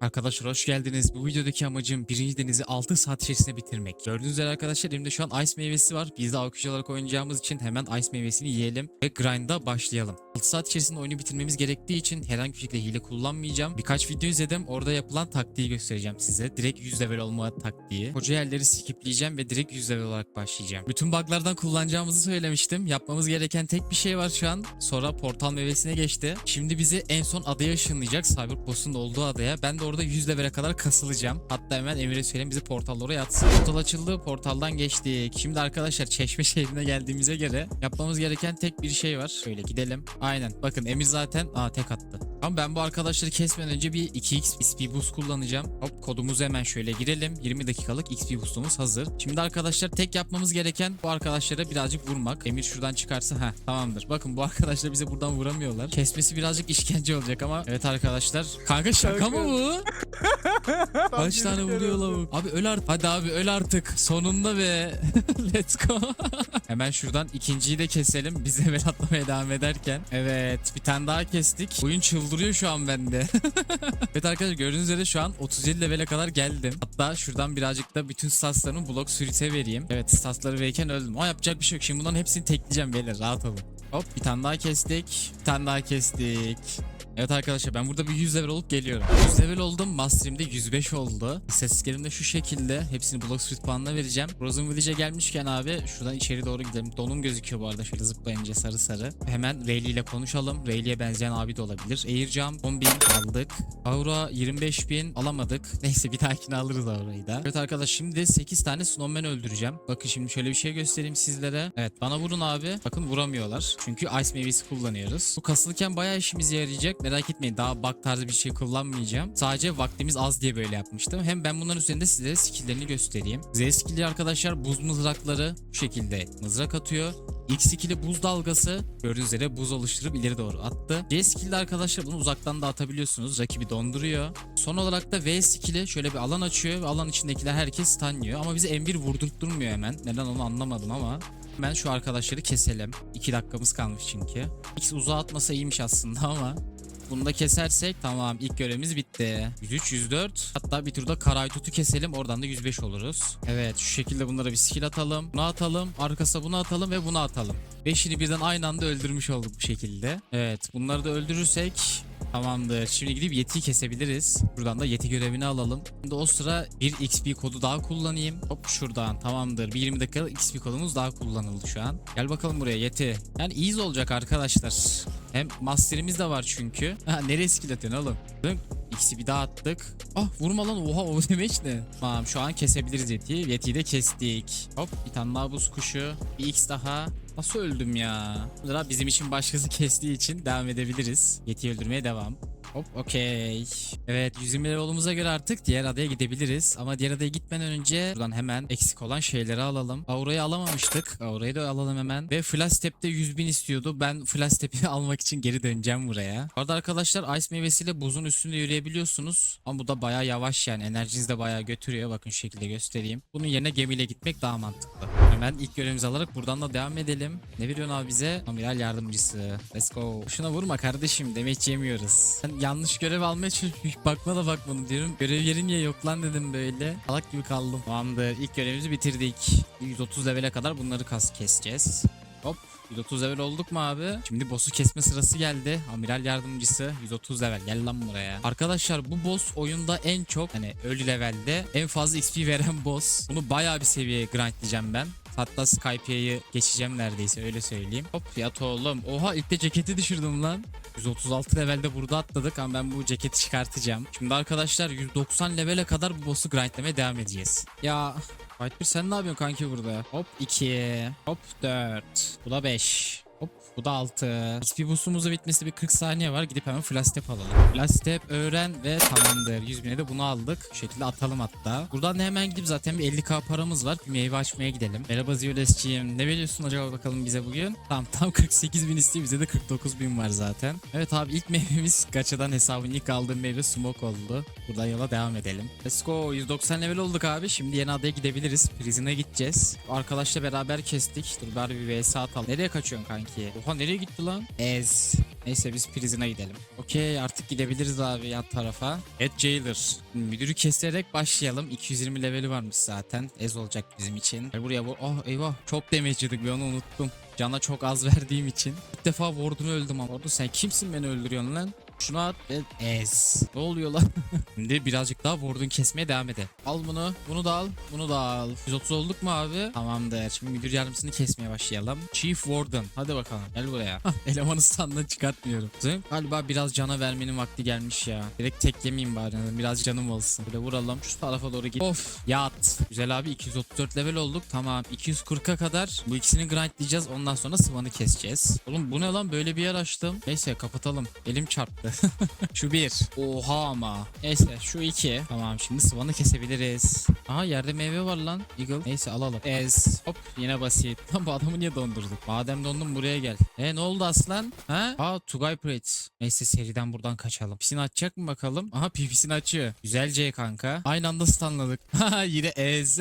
Arkadaşlar hoş geldiniz. Bu videodaki amacım birinci denizi 6 saat içerisinde bitirmek. Gördüğünüz üzere arkadaşlar elimde şu an ice meyvesi var. Biz de alkış olarak oynayacağımız için hemen ice meyvesini yiyelim ve grind'a başlayalım. 6 saat içerisinde oyunu bitirmemiz gerektiği için herhangi bir şekilde hile kullanmayacağım. Birkaç video izledim. Orada yapılan taktiği göstereceğim size. Direkt 100 level olma taktiği. Koca yerleri skipleyeceğim ve direkt 100 level olarak başlayacağım. Bütün buglardan kullanacağımızı söylemiştim. Yapmamız gereken tek bir şey var şu an. Sonra portal meyvesine geçti. Şimdi bizi en son adaya ışınlayacak. Cyberboss'un da olduğu adaya. Ben de orada 100 level'e kadar kasılacağım. Hatta hemen Emir'e söyleyeyim bizi portalda oraya atsın. Portal açıldı. Portaldan geçtik. Şimdi arkadaşlar Çeşme şehrine geldiğimize göre yapmamız gereken tek bir şey var. Şöyle gidelim. Aynen. Bakın Emir zaten aa tek attı. Ama ben bu arkadaşları kesmeden önce bir 2x XP boost kullanacağım. Hop kodumuzu hemen şöyle girelim. 20 dakikalık XP boostumuz hazır. Şimdi arkadaşlar tek yapmamız gereken bu arkadaşlara birazcık vurmak. Emir şuradan çıkarsa ha tamamdır. Bakın bu arkadaşlar bize buradan vuramıyorlar. Kesmesi birazcık işkence olacak ama evet arkadaşlar. Kanka şaka mı bu? Kaç tane vuruyor lavuk? Abi öl artık. Hadi abi öl artık. Sonunda be. Let's go. Hemen şuradan ikinciyi de keselim. Biz level atlamaya devam ederken. Evet bir tane daha kestik. Oyun çıldırıyor şu an bende. evet arkadaşlar gördüğünüz üzere şu an 37 levele kadar geldim. Hatta şuradan birazcık da bütün statslarımı blok sürite vereyim. Evet statsları verirken öldüm. Ama yapacak bir şey yok. Şimdi bunların hepsini tekleyeceğim beyler rahat olun. Hop bir tane daha kestik. Bir tane daha kestik. Evet arkadaşlar ben burada bir 100 level olup geliyorum. 100 level oldum. Masterimde 105 oldu. İstatistiklerim de şu şekilde. Hepsini Block Street puanına vereceğim. Frozen Village'e gelmişken abi şuradan içeri doğru gidelim. Donum gözüküyor bu arada şöyle zıplayınca sarı sarı. Hemen Rayleigh ile konuşalım. Rayleigh'e benzeyen abi de olabilir. Airjump 10.000 aldık. Aura 25.000 alamadık. Neyse bir dahakine alırız Aura'yı da. Evet arkadaşlar şimdi 8 tane Snowman öldüreceğim. Bakın şimdi şöyle bir şey göstereyim sizlere. Evet bana vurun abi. Bakın vuramıyorlar. Çünkü Ice meyvesi kullanıyoruz. Bu kasılırken bayağı işimize yarayacak. Merak etmeyin daha bug tarzı bir şey kullanmayacağım. Sadece vaktimiz az diye böyle yapmıştım. Hem ben bunların üzerinde size skill'lerini göstereyim. Z skill'i arkadaşlar buz mızrakları bu şekilde mızrak atıyor. X skill'i buz dalgası gördüğünüz üzere buz oluşturup ileri doğru attı. C skill'de arkadaşlar bunu uzaktan da atabiliyorsunuz. Rakibi donduruyor. Son olarak da V skill'i şöyle bir alan açıyor ve alan içindekiler herkes stunlıyor. Ama bizi M1 vurdurtturmuyor hemen. Neden onu anlamadım ama. Hemen şu arkadaşları keselim. 2 dakikamız kalmış çünkü. X uzağa atmasa iyiymiş aslında ama bunu da kesersek tamam ilk görevimiz bitti. 103, 104 hatta bir turda Karaytut'u keselim oradan da 105 oluruz. Evet şu şekilde bunlara bir skill atalım. Bunu atalım arkasına bunu atalım ve bunu atalım. Beşini birden aynı anda öldürmüş olduk bu şekilde. Evet bunları da öldürürsek Tamamdır. Şimdi gidip Yeti'yi kesebiliriz. Buradan da Yeti görevini alalım. Şimdi o sıra bir XP kodu daha kullanayım. Hop şuradan tamamdır. Bir 20 dakika XP kodumuz daha kullanıldı şu an. Gel bakalım buraya Yeti. Yani easy olacak arkadaşlar. Hem masterimiz de var çünkü. Ha nereye skill atıyorsun oğlum? X'i bir daha attık. Ah vurma lan oha o demek ne? Tamam şu an kesebiliriz Yeti'yi. Yeti'yi de kestik. Hop bir tane daha buz kuşu. Bir X daha. Nasıl öldüm ya? Burada bizim için başkası kestiği için devam edebiliriz. Yeti'yi öldürmeye devam. Hop okey. Evet 120 level'ımıza göre artık diğer adaya gidebiliriz. Ama diğer adaya gitmeden önce buradan hemen eksik olan şeyleri alalım. Aura'yı alamamıştık. Aura'yı da alalım hemen. Ve Flash Step'te 100 bin istiyordu. Ben Flash Step'i almak için geri döneceğim buraya. Bu arada arkadaşlar Ice meyvesiyle buzun üstünde yürüyebiliyorsunuz. Ama bu da baya yavaş yani. Enerjinizi de baya götürüyor. Bakın şekilde göstereyim. Bunun yerine gemiyle gitmek daha mantıklı. Hemen ilk görevimizi alarak buradan da devam edelim. Ne veriyorsun abi bize? Amiral yardımcısı. Let's go. Şuna vurma kardeşim. Demeç yemiyoruz. Sen yanlış görev almaya çalışmış. Bakma da bakmadım diyorum. Görev yerim ya yok lan dedim böyle. Salak gibi kaldım. Tamamdır. İlk görevimizi bitirdik. 130 levele kadar bunları kas keseceğiz. Hop 130 level olduk mu abi? Şimdi boss'u kesme sırası geldi. Amiral yardımcısı 130 level. Gel lan buraya. Arkadaşlar bu boss oyunda en çok hani ölü levelde en fazla XP veren boss. Bunu bayağı bir seviyeye grindleyeceğim ben. Hatta Skype'yi geçeceğim neredeyse öyle söyleyeyim. Hop yat oğlum. Oha ilk de ceketi düşürdüm lan. 136 levelde burada atladık ama ben bu ceketi çıkartacağım. Şimdi arkadaşlar 190 levele kadar bu boss'u grindlemeye devam edeceğiz. Ya White bir sen ne yapıyorsun kanki burada? Hop 2, hop 4, bu da 5. Bu da 6. XP boost'umuzda bitmesi bir 40 saniye var. Gidip hemen flash step alalım. Flash step öğren ve tamamdır. 100 bine de bunu aldık. Bu şekilde atalım hatta. Buradan da hemen gidip zaten bir 50k paramız var. Bir meyve açmaya gidelim. Merhaba Ziyoles'ciğim. Ne veriyorsun acaba bakalım bize bugün? Tamam tam 48 bin istiyor. Bize de 49 bin var zaten. Evet abi ilk meyvemiz Gaça'dan hesabın ilk aldığım meyve smoke oldu. Buradan yola devam edelim. Let's go. 190 level olduk abi. Şimdi yeni adaya gidebiliriz. Prison'a gideceğiz. Arkadaşla beraber kestik. Dur bari bir vs atalım. Nereye kaçıyorsun kanki? Oha nereye gitti lan? Ez. Neyse biz prison'a gidelim. Okey artık gidebiliriz abi yan tarafa. Ed Jailer. Müdürü keserek başlayalım. 220 leveli varmış zaten. Ez olacak bizim için. Gel buraya bu. Oh eyvah. Çok yedik bir onu unuttum. Cana çok az verdiğim için. İlk defa Ward'unu öldüm ama. Ward'un sen kimsin beni öldürüyorsun lan? Şunu at ve ez. Ne oluyor lan? Şimdi birazcık daha Ward'un kesmeye devam edelim. Al bunu. Bunu da al. Bunu da al. 130 olduk mu abi? Tamamdır. Şimdi müdür yardımcısını kesmeye başlayalım. Chief Warden. Hadi bakalım. Gel buraya. Hah, Elemanı standdan çıkartmıyorum. Galiba biraz cana vermenin vakti gelmiş ya. Direkt teklemeyeyim bari. Biraz canım olsun. Böyle vuralım. Şu tarafa doğru git. Of. Yat. Güzel abi 234 level olduk. Tamam. 240'a kadar bu ikisini grindleyeceğiz. Ondan sonra Swan'ı keseceğiz. Oğlum bu ne lan? Böyle bir yer açtım. Neyse kapatalım. Elim çarptı. şu bir. Oha ama. Neyse şu iki. Tamam şimdi Swan'ı kesebiliriz. Aha yerde meyve var lan. Eagle. Neyse alalım. Ez. Hop yine basit. Lan bu adamı niye dondurduk? Madem dondum buraya gel. E ne oldu aslan? Ha? Aa Tugay Prates. Neyse seriden buradan kaçalım. Pisini açacak mı bakalım? Aha pipisini açıyor. Güzelce kanka. Aynı anda stunladık. Yine ez.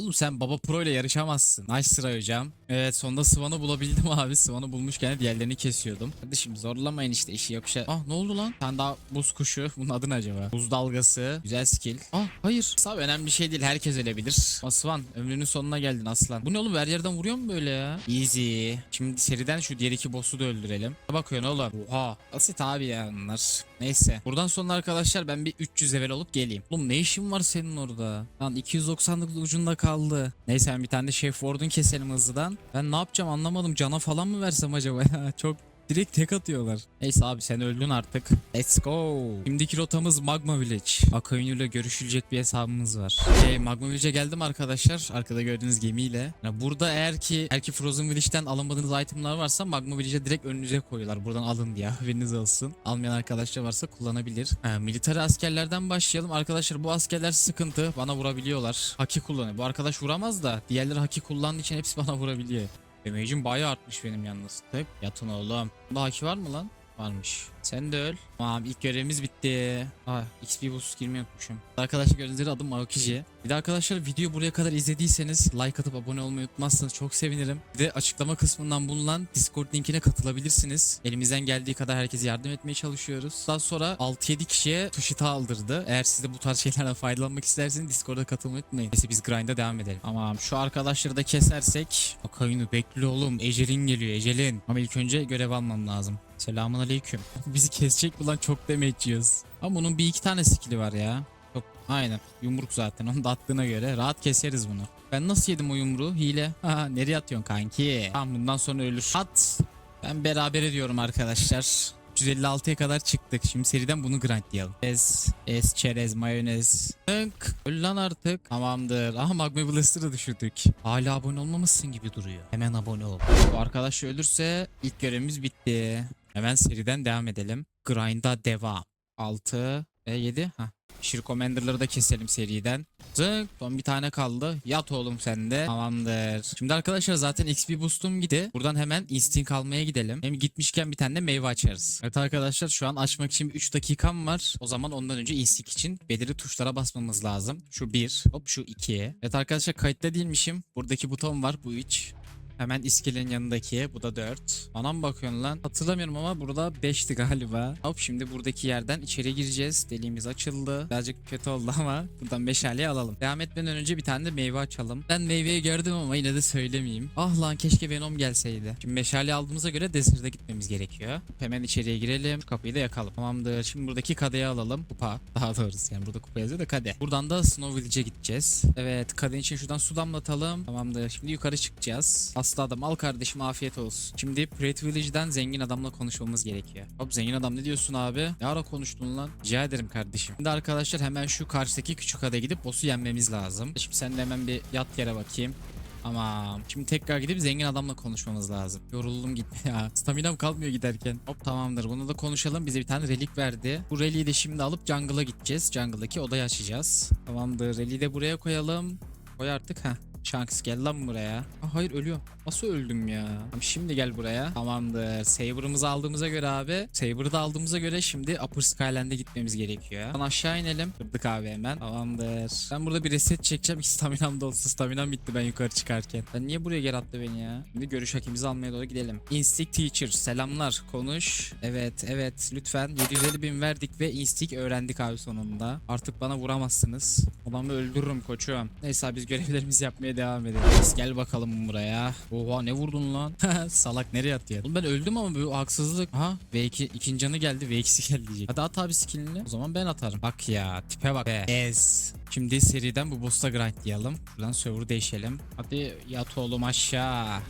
Oğlum sen Baba Pro ile yarışamazsın. Nice sıra hocam. Evet sonunda Swan'ı bulabildim abi. Swan'ı bulmuşken diğerlerini kesiyordum. Kardeşim zorlamayın işte işi yok şey. Ah ne oldu lan? Sen daha buz kuşu. Bunun adı ne acaba? Buz dalgası. Güzel skill. Ah hayır. Sağ önemli bir şey değil. Herkes ölebilir. Ama Swan ömrünün sonuna geldin aslan. Bu ne oğlum? Her yerden vuruyor mu böyle ya? Easy. Şimdi seriden şu diğer iki boss'u da öldürelim. Bakıyorsun oğlum? Oha. Basit abi ya bunlar. Neyse. Buradan sonra arkadaşlar ben bir 300 level olup geleyim. Oğlum ne işin var senin orada? Lan 290'lık ucunda kaldı. Neyse bir tane de Chef Ward'un keselim hızlıdan. Ben ne yapacağım anlamadım. Cana falan mı versem acaba? Çok Direkt tek atıyorlar. Neyse abi sen öldün artık. Let's go. Şimdiki rotamız Magma Village. Akainu ile görüşülecek bir hesabımız var. Hey, Magma Village'e geldim arkadaşlar. Arkada gördüğünüz gemiyle. Yani burada eğer ki eğer ki Frozen Village'den alamadığınız itemlar varsa Magma Village'e direkt önünüze koyuyorlar. Buradan alın diye haberiniz olsun. Almayan arkadaşlar varsa kullanabilir. Ha, military askerlerden başlayalım. Arkadaşlar bu askerler sıkıntı. Bana vurabiliyorlar. Haki kullanıyor. Bu arkadaş vuramaz da diğerleri haki kullandığı için hepsi bana vurabiliyor. Damage'im bayağı artmış benim yalnız. Tık yatın oğlum. Bunda haki var mı lan? Varmış. Sen de öl. Tamam ilk görevimiz bitti. Aa XP boost girmeyi unutmuşum. Arkadaşlar gördüğünüz üzere adım Aokiji. Bir de arkadaşlar videoyu buraya kadar izlediyseniz like atıp abone olmayı unutmazsanız çok sevinirim. Bir de açıklama kısmından bulunan Discord linkine katılabilirsiniz. Elimizden geldiği kadar herkese yardım etmeye çalışıyoruz. Daha sonra 6-7 kişiye Tushita aldırdı. Eğer siz de bu tarz şeylerden faydalanmak isterseniz Discord'a katılmayı unutmayın. Neyse biz grind'a devam edelim. Tamam şu arkadaşları da kesersek. Akayunu bekle oğlum. Ecelin geliyor Ecelin. Ama ilk önce görev almam lazım. Selamun aleyküm. Bizi kesecek mi lan çok damage yiyoruz. Ama bunun bir iki tane skill'i var ya. Çok aynen yumruk zaten onu da attığına göre rahat keseriz bunu. Ben nasıl yedim o yumruğu? Hile. Ha nereye atıyorsun kanki? Tamam bundan sonra ölür. At. Ben beraber ediyorum arkadaşlar. 356'ya kadar çıktık. Şimdi seriden bunu grindlayalım. Ez, ez, çerez, mayonez. Tık. Öl lan artık. Tamamdır. Aha Magma Blaster'ı düşürdük. Hala abone olmamışsın gibi duruyor. Hemen abone ol. Bu arkadaş ölürse ilk görevimiz bitti. Hemen seriden devam edelim. Grind'a devam. 6 ve 7. Hah. Şir Commander'ları da keselim seriden. Zık. Son bir tane kaldı. Yat oğlum sen de. Tamamdır. Şimdi arkadaşlar zaten XP boost'um gitti. Buradan hemen instinct almaya gidelim. Hem gitmişken bir tane de meyve açarız. Evet arkadaşlar şu an açmak için 3 dakikam var. O zaman ondan önce instinct için belirli tuşlara basmamız lazım. Şu 1. Hop şu 2. Evet arkadaşlar kayıtta değilmişim. Buradaki buton var. Bu 3. Hemen iskelenin yanındaki. Bu da 4. Bana mı bakıyorsun lan? Hatırlamıyorum ama burada 5'ti galiba. Hop şimdi buradaki yerden içeri gireceğiz. Deliğimiz açıldı. Birazcık kötü oldu ama buradan meşaleyi alalım. Devam etmeden önce bir tane de meyve açalım. Ben meyveyi gördüm ama yine de söylemeyeyim. Ah lan keşke Venom gelseydi. Şimdi meşale aldığımıza göre Desert'a gitmemiz gerekiyor. Hemen içeriye girelim. Kapıyı da yakalım. Tamamdır. Şimdi buradaki kadeyi alalım. Kupa. Daha doğrusu yani burada kupa yazıyor da kade. Buradan da Snow Village'e gideceğiz. Evet kadenin için şuradan su damlatalım. Tamamdır. Şimdi yukarı çıkacağız. Aslı adam al kardeşim afiyet olsun. Şimdi Great Village'den zengin adamla konuşmamız gerekiyor. Hop zengin adam ne diyorsun abi? Ne ara konuştun lan? Rica ederim kardeşim. Şimdi arkadaşlar hemen şu karşıdaki küçük adaya gidip boss'u yenmemiz lazım. Şimdi sen de hemen bir yat yere bakayım. Tamam. Şimdi tekrar gidip zengin adamla konuşmamız lazım. Yoruldum gitme ya. Staminam kalmıyor giderken. Hop tamamdır. Bunu da konuşalım. Bize bir tane relik verdi. Bu reliği de şimdi alıp jungle'a gideceğiz. Jungle'daki odayı açacağız. Tamamdır. Reliği de buraya koyalım. Koy artık ha. Shanks gel lan buraya. Aa, hayır ölüyorum. Nasıl öldüm ya? Tamam, şimdi gel buraya. Tamamdır. Saber'ımızı aldığımıza göre abi. Saber'ı da aldığımıza göre şimdi Upper Skyland'e gitmemiz gerekiyor. Lan aşağı inelim. Kırdık abi hemen. Tamamdır. Ben burada bir reset çekeceğim. Staminam da olsun. Staminam bitti ben yukarı çıkarken. Ben niye buraya geri attı beni ya? Şimdi görüş hakimizi almaya doğru gidelim. Instinct Teacher. Selamlar. Konuş. Evet evet lütfen. 750 bin verdik ve Instinct öğrendik abi sonunda. Artık bana vuramazsınız. Adamı öldürürüm koçum. Neyse biz görevlerimizi yapmaya devam edelim. Gel bakalım buraya. Oha ne vurdun lan? Salak nereye atıyor? Oğlum ben öldüm ama bu haksızlık. Ha V2 ikinci canı geldi V2'si geldi diyecek. Hadi at abi skillini. O zaman ben atarım. Bak ya tipe bak. Ez. Şimdi seriden bu boss'ta grindlayalım. Buradan server'ı değişelim. Hadi yat oğlum aşağı.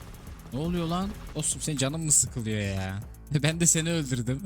Ne oluyor lan? Dostum senin canın mı sıkılıyor ya? Ben de seni öldürdüm.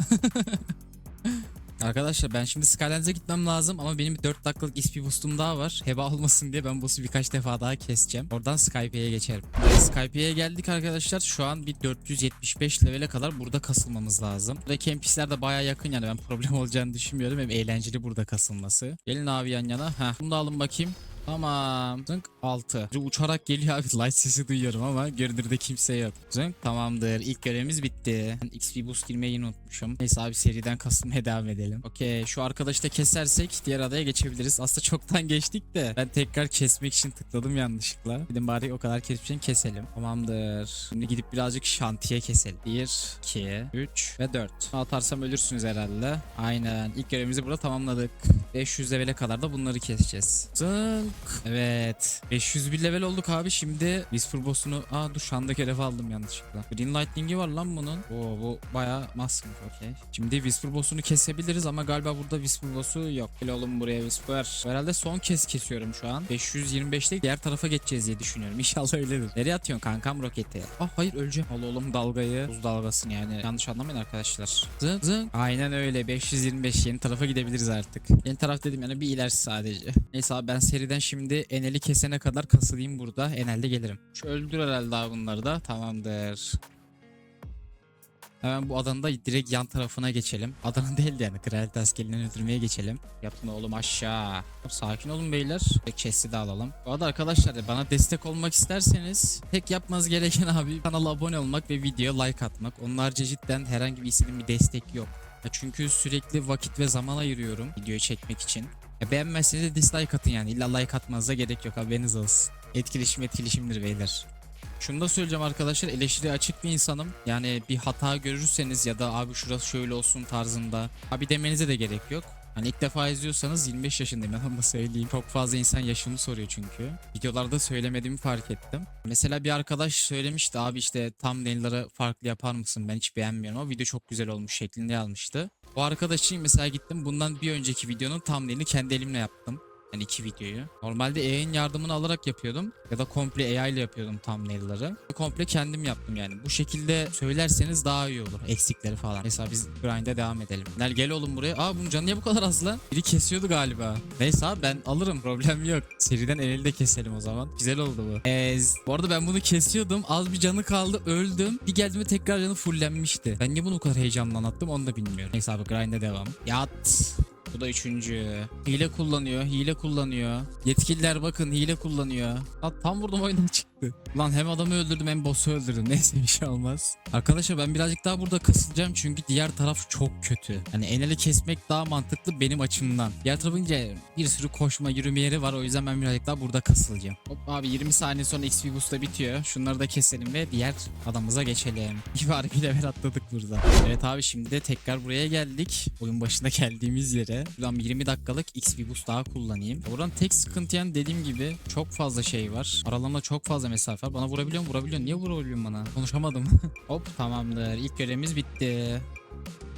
Arkadaşlar ben şimdi Skylands'e gitmem lazım ama benim 4 dakikalık XP boostum daha var. Heba olmasın diye ben boss'u birkaç defa daha keseceğim. Oradan Skype'ye geçerim. Skype'ye geldik arkadaşlar. Şu an bir 475 levele kadar burada kasılmamız lazım. Ve NPC'ler de baya yakın yani ben problem olacağını düşünmüyorum. Hem eğlenceli burada kasılması. Gelin abi yan yana. Heh bunu da alın bakayım. Tamam. Zınk 6. Uçarak geliyor abi. Light sesi duyuyorum ama görünürde kimse yok. Zınk tamamdır. İlk görevimiz bitti. Ben XP boost girmeyi unutmuşum. Neyse abi seriden kasılmaya devam edelim. Okey şu arkadaşı da kesersek diğer adaya geçebiliriz. Aslında çoktan geçtik de ben tekrar kesmek için tıkladım yanlışlıkla. Dedim bari o kadar kesmişken keselim. Tamamdır. Şimdi gidip birazcık şantiye keselim. 1, 2, 3 ve 4. Atarsam ölürsünüz herhalde. Aynen. İlk görevimizi burada tamamladık. 500 levele kadar da bunları keseceğiz. Zınk. Evet. 501 level olduk abi. Şimdi Whisper boss'unu... Aa dur anda görev aldım yanlışlıkla. Green Lightning'i var lan bunun. Oo bu bayağı maskmış okey. Şimdi Whisper boss'unu kesebiliriz ama galiba burada Whisper boss'u yok. Gel oğlum buraya Whisper. Herhalde son kez kesiyorum şu an. 525'te diğer tarafa geçeceğiz diye düşünüyorum. İnşallah öyledir. Nereye atıyorsun kankam roketi? Ah hayır öleceğim. Al oğlum dalgayı. Buz dalgasını yani. Yanlış anlamayın arkadaşlar. Zınk zınk. Aynen öyle. 525 yeni tarafa gidebiliriz artık. Yeni taraf dedim yani bir ilerisi sadece. Neyse abi ben seriden şimdi Enel'i kesene kadar kasılayım burada. Enel'de gelirim. Şu öldür herhalde abi bunları da. Tamamdır. Hemen bu adanın da direkt yan tarafına geçelim. Adanın değil de yani kraliyet askerlerini öldürmeye geçelim. Yapın oğlum aşağı. Sakin olun beyler. Chest'i de alalım. Bu arada arkadaşlar bana destek olmak isterseniz tek yapmanız gereken abi kanala abone olmak ve videoya like atmak. Onun cidden herhangi bir istediğim bir destek yok. Çünkü sürekli vakit ve zaman ayırıyorum videoyu çekmek için. Ya beğenmezseniz de dislike atın yani. İlla like atmanıza gerek yok haberiniz olsun. Etkileşim etkileşimdir beyler. Şunu da söyleyeceğim arkadaşlar eleştiri açık bir insanım. Yani bir hata görürseniz ya da abi şurası şöyle olsun tarzında abi demenize de gerek yok. Hani ilk defa izliyorsanız 25 yaşındayım da söyleyeyim. Çok fazla insan yaşımı soruyor çünkü. Videolarda söylemediğimi fark ettim. Mesela bir arkadaş söylemişti abi işte thumbnail'ları farklı yapar mısın ben hiç beğenmiyorum ama video çok güzel olmuş şeklinde yazmıştı. Bu arkadaşın mesela gittim bundan bir önceki videonun thumbnail'ini kendi elimle yaptım. Yani iki videoyu. Normalde AI'nin yardımını alarak yapıyordum. Ya da komple AI ile yapıyordum thumbnail'ları. Komple kendim yaptım yani. Bu şekilde söylerseniz daha iyi olur. Eksikleri falan. Mesela biz grind'e devam edelim. Gel gel oğlum buraya. Aa bunun canı niye bu kadar az lan? Biri kesiyordu galiba. Neyse abi ben alırım. Problem yok. Seriden el elde keselim o zaman. Güzel oldu bu. Ez. Bu arada ben bunu kesiyordum. Az bir canı kaldı. Öldüm. Bir geldiğimde tekrar canı fullenmişti. Ben niye bunu bu kadar heyecanla anlattım onu da bilmiyorum. Neyse abi grind'e devam. Yat. Bu da üçüncü. Hile kullanıyor, hile kullanıyor. Yetkililer bakın hile kullanıyor. Lan tam vurdum oyundan çıktı. Lan hem adamı öldürdüm hem boss'u öldürdüm. Neyse bir şey olmaz. Arkadaşlar ben birazcık daha burada kasılacağım çünkü diğer taraf çok kötü. Hani eneli kesmek daha mantıklı benim açımdan. Diğer tarafınca bir sürü koşma yürüme yeri var o yüzden ben birazcık daha burada kasılacağım. Hop abi 20 saniye sonra XP boost da bitiyor. Şunları da keselim ve diğer adamıza geçelim. İyi bari bir level atladık burada. Evet abi şimdi de tekrar buraya geldik. Oyun başında geldiğimiz yere. Buradan bir 20 dakikalık XP boost daha kullanayım. Buradan tek sıkıntı yani dediğim gibi çok fazla şey var. Aralarında çok fazla mesafe var. Bana vurabiliyor mu? Vurabiliyor. Niye vurabiliyorsun bana? Konuşamadım. Hop tamamdır. İlk görevimiz bitti.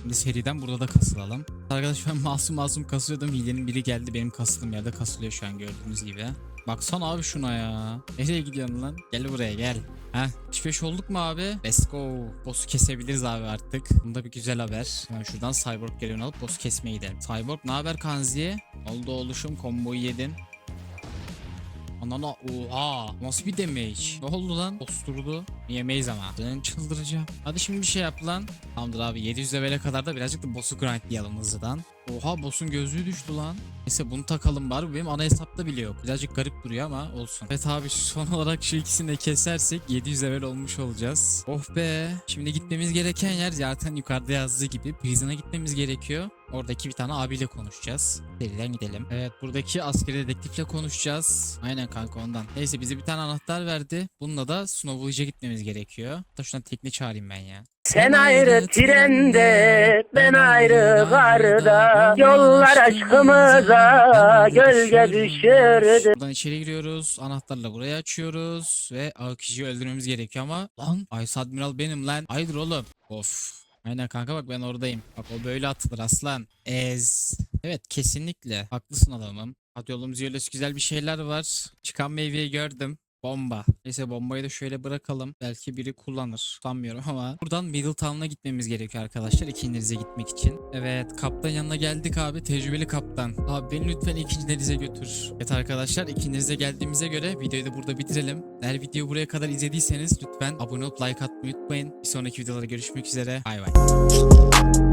Şimdi seriden burada da kasılalım. Arkadaş ben masum masum kasıyordum. Hilenin biri geldi benim kasıldığım yerde kasılıyor şu an gördüğünüz gibi. Baksana abi şuna ya. Nereye gidiyorsun lan? Gel buraya gel. Heh 35 olduk mu abi? Let's go. Boss'u kesebiliriz abi artık. Bunda bir güzel haber. Hemen şuradan Cyborg görevini alıp boss'u kesmeye gidelim. Cyborg ne haber Kanzi'ye? Oldu oluşum komboyu yedin. Anana oha nasıl bir damage? Ne oldu lan? Osturdu. Yemeyiz ama. Ben çıldıracağım. Hadi şimdi bir şey yap lan. Tamamdır abi 700 level'e kadar da birazcık da boss'u grindlayalım hızlıdan Oha boss'un gözlüğü düştü lan. Neyse bunu takalım bari. Benim ana hesapta bile yok. Birazcık garip duruyor ama olsun. Evet abi son olarak şu ikisini de kesersek 700 level olmuş olacağız. Oh be. Şimdi gitmemiz gereken yer zaten yukarıda yazdığı gibi. Prison'a gitmemiz gerekiyor. Oradaki bir tane abiyle konuşacağız. Seriden gidelim. Evet buradaki askeri dedektifle konuşacağız. Aynen kanka ondan. Neyse bize bir tane anahtar verdi. Bununla da Snowball'ca gitmemiz gerekiyor. Hatta şuradan tekne çağırayım ben ya. Sen ayrı trende, ben ayrı garda, yollar aşkımıza gölge düşürdü. Buradan içeri giriyoruz. Anahtarla burayı açıyoruz. Ve Akıcı'yı öldürmemiz gerekiyor ama... Lan Ice Admiral benim lan. Haydır oğlum. Of. Aynen kanka bak ben oradayım. Bak o böyle atılır aslan. Ez. Evet kesinlikle. Haklısın adamım. Hadi yolumuz yolumuz güzel bir şeyler var. Çıkan meyveyi gördüm. Bomba. Neyse bombayı da şöyle bırakalım. Belki biri kullanır. Sanmıyorum ama. Buradan Middletown'a gitmemiz gerekiyor arkadaşlar. İkinci gitmek için. Evet kaptan yanına geldik abi. Tecrübeli kaptan. Abi beni lütfen ikinci denize götür. Evet arkadaşlar ikinci denize geldiğimize göre videoyu da burada bitirelim. Eğer videoyu buraya kadar izlediyseniz lütfen abone olup like atmayı unutmayın. Bir sonraki videolarda görüşmek üzere. Bay bay.